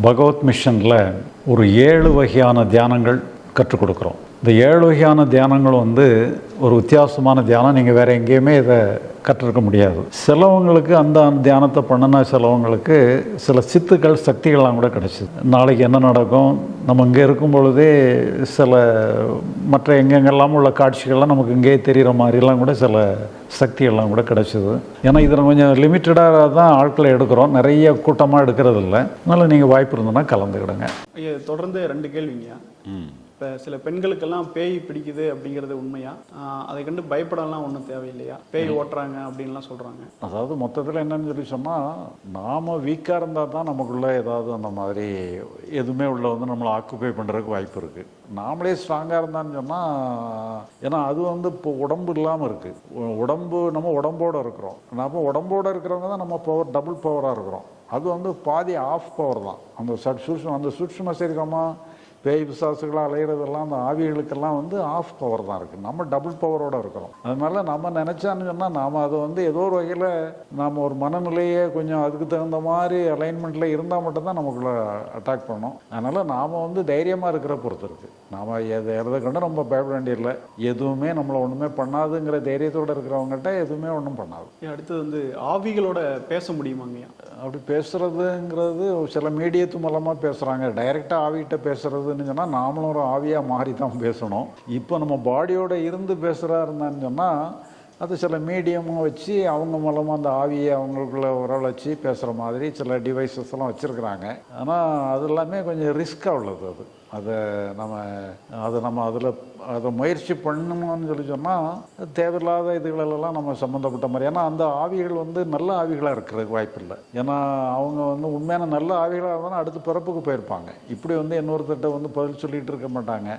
பகவத் மிஷனில் ஒரு ஏழு வகையான தியானங்கள் கற்றுக் கொடுக்குறோம். இந்த ஏழு வகையான தியானங்கள் வந்து ஒரு வித்தியாசமான தியானம். நீங்கள் வேறு எங்கேயுமே இதை கற்றுருக்க முடியாது. சிலவங்களுக்கு அந்த தியானத்தை பண்ணின சிலவங்களுக்கு சில சித்துக்கள் சக்திகள்லாம் கூட கிடச்சிது. நாளைக்கு என்ன நடக்கும்? நம்ம இங்கே இருக்கும் பொழுதே சில மற்ற எங்கெங்கெல்லாம் உள்ள காட்சிகள்லாம் நமக்கு இங்கேயே தெரிகிற மாதிரிலாம் கூட சில சக்திகள்லாம் கூட கிடச்சிது. ஏன்னா இதில் கொஞ்சம் லிமிட்டடாக தான் ஆட்களை எடுக்கிறோம். நிறைய கூட்டமாக எடுக்கிறது இல்லை அதனால் நீங்கள் வாய்ப்பு இருந்ததுன்னா கலந்துக்கிடுங்க. தொடர்ந்து ரெண்டு கேள்விங்கய்யா. இப்போ சில பெண்களுக்கெல்லாம் பேய் பிடிக்குது அப்படிங்கிறது உண்மையா? அதை கண்டு பயப்படலாம் ஒன்றும் தேவையில்லையா? பேய் ஓட்டுறாங்க அப்படின்லாம் சொல்கிறாங்க அதாவது மொத்தத்தில் என்னன்னு சொல்லி சொன்னால் நாம் வீக்காக இருந்தால் தான் நமக்குள்ளே ஏதாவது அந்த மாதிரி எதுவுமே உள்ள வந்து நம்மளை ஆக்குப்பை பண்ணுறதுக்கு வாய்ப்பு இருக்குது நாமளே ஸ்ட்ராங்காக இருந்தான்னு சொன்னால் ஏன்னா அது வந்து இப்போ உடம்பு இல்லாமல் இருக்குது உடம்பு நம்ம உடம்போடு இருக்கிறோம். நம்ம உடம்போடு இருக்கிறவங்க தான் நம்ம பவர் டபுள் பவராக இருக்கிறோம். அது வந்து பாதி ஆஃப் பவர் தான். அந்த சட் சூட்சம் அந்த சூட்சும சரீரமாக பேய் பிசாசுகளாக அலையிறதெல்லாம் அந்த ஆவிகளுக்கெல்லாம் வந்து ஆஃப் பவர் தான் இருக்குது நம்ம டபுள் பவரோடு இருக்கிறோம். அதனால நம்ம நினச்சான்னு சொன்னால் நாம் அதை வந்து ஏதோ ஒரு வகையில் நாம் ஒரு மனநிலையே கொஞ்சம் அதுக்கு தகுந்த மாதிரி அலைன்மெண்ட்டில் இருந்தால் மட்டும்தான் நமக்குள்ளே அட்டாக் பண்ணோம். அதனால் நாம் வந்து தைரியமாக இருக்கிற பொறுத்து இருக்குது நாம் எதை எதை கண்டு ரொம்ப பயப்பட வேண்டியதில்லை. எதுவுமே நம்மளை ஒன்றுமே பண்ணாதுங்கிற தைரியத்தோடு இருக்கிறவங்ககிட்ட எதுவுமே ஒன்றும் பண்ணாது. அடுத்தது வந்து ஆவிகளோட பேச முடியுமாங்கய்யா அப்படி பேசுகிறதுங்கிறது சில மீடியத்து மூலமாக பேசுகிறாங்க டைரெக்டாக ஆவிகிட்ட பேசுகிறதுன்னு சொன்னால் நாமளும் ஒரு ஆவியாக மாறி தான் பேசணும். இப்போ நம்ம பாடியோடு இருந்து பேசுகிறா இருந்தான்னு சொன்னால் அது சில மீடியமும் வச்சு அவங்க மூலமாக அந்த ஆவியை அவங்களுக்குள்ள உறவழைச்சி பேசுகிற மாதிரி சில டிவைசஸ் எல்லாம் வச்சுருக்குறாங்க. ஆனால் அது எல்லாமே கொஞ்சம் ரிஸ்க்காக உள்ளது அது. அதை நம்ம அதை நம்ம அதில் அதை முயற்சி பண்ணணும்னு சொல்லி சொன்னால் தேவையில்லாத இதுகளெல்லாம் நம்ம சம்மந்தப்பட்ட மாதிரி. ஏன்னா அந்த ஆவிகள் வந்து நல்ல ஆவிகளாக இருக்கிறதுக்கு வாய்ப்பு இல்லை. ஏன்னா அவங்க வந்து உண்மையான நல்ல ஆவிகளாக இருந்தாலும் அடுத்த பிறப்புக்கு போயிருப்பாங்க. இப்படி வந்து இன்னொருத்தட்ட வந்து பதில் சொல்லிகிட்டு இருக்க மாட்டாங்க.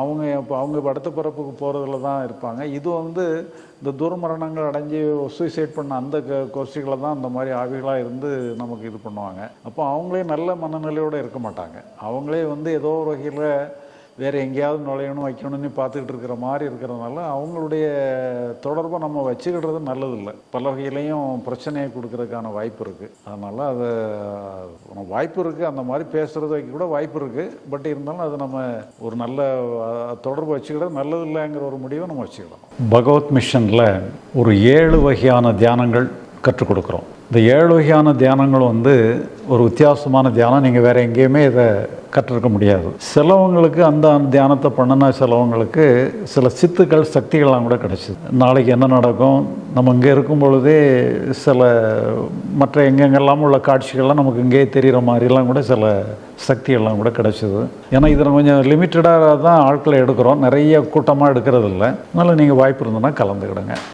அவங்க இப்போ அவங்க அடுத்த பிறப்புக்கு போகிறதுல தான் இருப்பாங்க. இது வந்து இந்த துர்மரணங்கள் அடைஞ்சு சூசைட் பண்ண அந்த கோஷ்டிகளை தான் அந்த மாதிரி ஆவிகளாக இருந்து நமக்கு இது பண்ணுவாங்க. அப்போ அவங்களே நல்ல மனநிலையோடு இருக்க மாட்டாங்க. அவங்களே வந்து ஏதோ ஒரு வகையில் வேறு எங்கேயாவது நுழையணும் வைக்கணும்னு பார்த்துக்கிட்டு இருக்கிற மாதிரி இருக்கிறதுனால அவங்களுடைய தொடர்பை நம்ம வச்சுக்கிடுறது நல்லதில்லை. பல வகையிலையும் பிரச்சனையை கொடுக்கறதுக்கான வாய்ப்பு இருக்குது அதனால் அது வாய்ப்பு இருக்குது அந்த மாதிரி பேசுகிறது வைக்க கூட வாய்ப்பு இருக்குது பட் இருந்தாலும் அது நம்ம ஒரு நல்ல தொடர்பு வச்சுக்கிறது நல்லதில்லைங்கிற ஒரு முடிவை நம்ம வச்சுக்கலாம் பகவத் மிஷனில் ஒரு ஏழு வகையான தியானங்கள் கற்றுக் கொடுக்குறோம். இந்த ஏழு வகையான தியானங்கள் வந்து ஒரு வித்தியாசமான தியானம். நீங்கள் வேறு எங்கேயுமே இதை கற்றுருக்க முடியாது. சிலவங்களுக்கு அந்த தியானத்தை பண்ணினா சிலவங்களுக்கு சில சித்துக்கள் சக்திகள்லாம் கூட கிடச்சிது. நாளைக்கு என்ன நடக்கும்? நம்ம இங்கே இருக்கும் பொழுதே சில மற்ற எங்கெங்கெல்லாம் உள்ள காட்சிகள்லாம் நமக்கு இங்கேயே தெரிகிற மாதிரிலாம் கூட சில சக்திகள்லாம் கூட கிடச்சிது. ஏன்னா இதில் கொஞ்சம் லிமிட்டடாக தான் ஆட்களை எடுக்கிறோம். நிறைய கூட்டமாக எடுக்கிறது இல்லை அதனால் நீங்கள் வாய்ப்பு இருந்ததுன்னா கலந்துக்கிடுங்க.